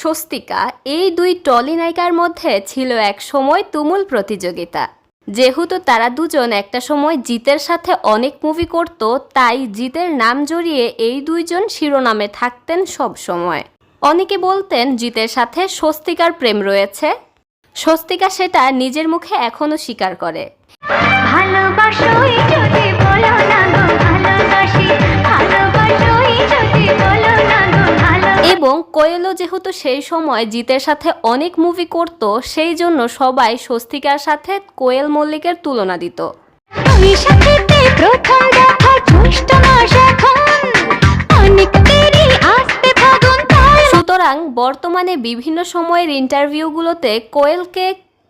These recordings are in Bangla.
স্বস্তিকা, এই দুই টলি নায়িকার মধ্যে ছিল এক সময় তুমুল প্রতিযোগিতা। যেহেতু তারা দুজন একটা সময় জিতের সাথে অনেক মুভি করত, তাই জিতের নাম জড়িয়ে এই দুইজন শিরোনামে থাকতেন সব সময়। অনেকে বলতেন জিতের সাথে স্বস্তিকার প্রেম রয়েছে। স্বস্তিকা সেটা নিজের মুখে এখনও স্বীকার করে। কোয়েলও যেহেতু সেই সময় জিতের সাথে অনেক মুভি করত সেই জন্য সবাই স্বস্তিকার সাথে কোয়েল মল্লিকের তুলনা দিত। সুতরাং বর্তমানে বিভিন্ন সময়ের ইন্টারভিউগুলোতে কোয়েলকে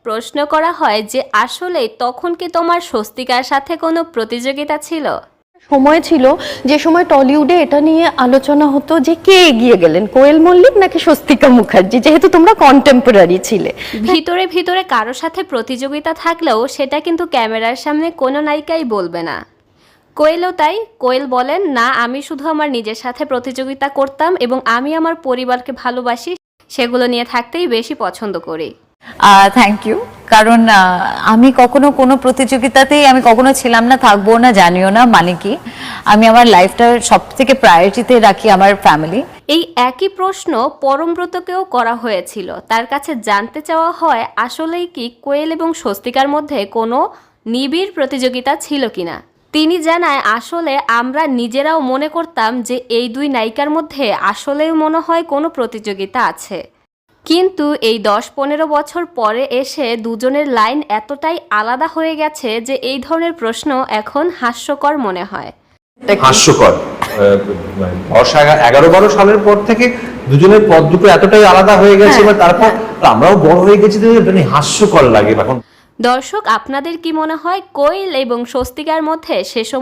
প্রশ্ন করা হয় যে আসলে তখন কি তোমার স্বস্তিকার সাথে কোনো প্রতিযোগিতা ছিল? সময় ছিল যে সময় টলিউডে এটা নিয়ে আলোচনা হতো যে কে এগিয়ে গেলেন কোয়েল মল্লিক নাকি স্বস্তিকা মুখার্জি? যেহেতু তোমরা কন্টেম্পোরারি ছিলে। ভিতরে ভিতরে কারও সাথে প্রতিযোগিতা থাকলেও সেটা কিন্তু ক্যামেরার সামনে কোনো নায়িকাই বলবে না। কোয়েলও তাই কোয়েল বলেন না আমি শুধু আমার নিজের সাথে প্রতিযোগিতা করতাম এবং আমি আমার পরিবারকে ভালোবাসি সেগুলো নিয়ে থাকতেই বেশি পছন্দ করি। থ্যাংক ইউ কারণ আমি কখনো কোনো প্রতিযোগিতাতেই আমি কখনো ছিলাম না, থাকব না, জানিও না মানে কি? আমি আমার লাইফটা সব থেকে প্রায়োরিটিতে রাখি আমার ফ্যামিলি। এই একই প্রশ্ন পরমব্রতকেও করা হয়েছিল। তার কাছে জানতে চাওয়া হয়, আসলেই কি কোয়েল এবং স্বস্তিকার মধ্যে কোনো নিবিড় প্রতিযোগিতা ছিল কিনা? তিনি জানায়, আসলে আমরা নিজেরাও মনে করতাম যে এই দুই নায়িকার মধ্যে আসলেও মনে হয় কোনো প্রতিযোগিতা আছে। কিন্তু এই দশ পনেরো বছর পরে এসে দুজনের লাইন এতটাই আলাদা হয়ে গেছে যে এই ধরনের প্রশ্ন এখন হাস্যকর মনে হয়। হাস্যকর। মানে দশ এগারো বারো সালের পর থেকে দুজনের পথ দুটো এতটাই আলাদা হয়ে গেছে এবার তারপর আমরাও বড় হয়ে গেছি মানে হাস্যকর লাগে। এখন দর্শক আপনাদের কি মনে হয় কোয়েল এবং স্বস্তিকার মধ্যে সে সময়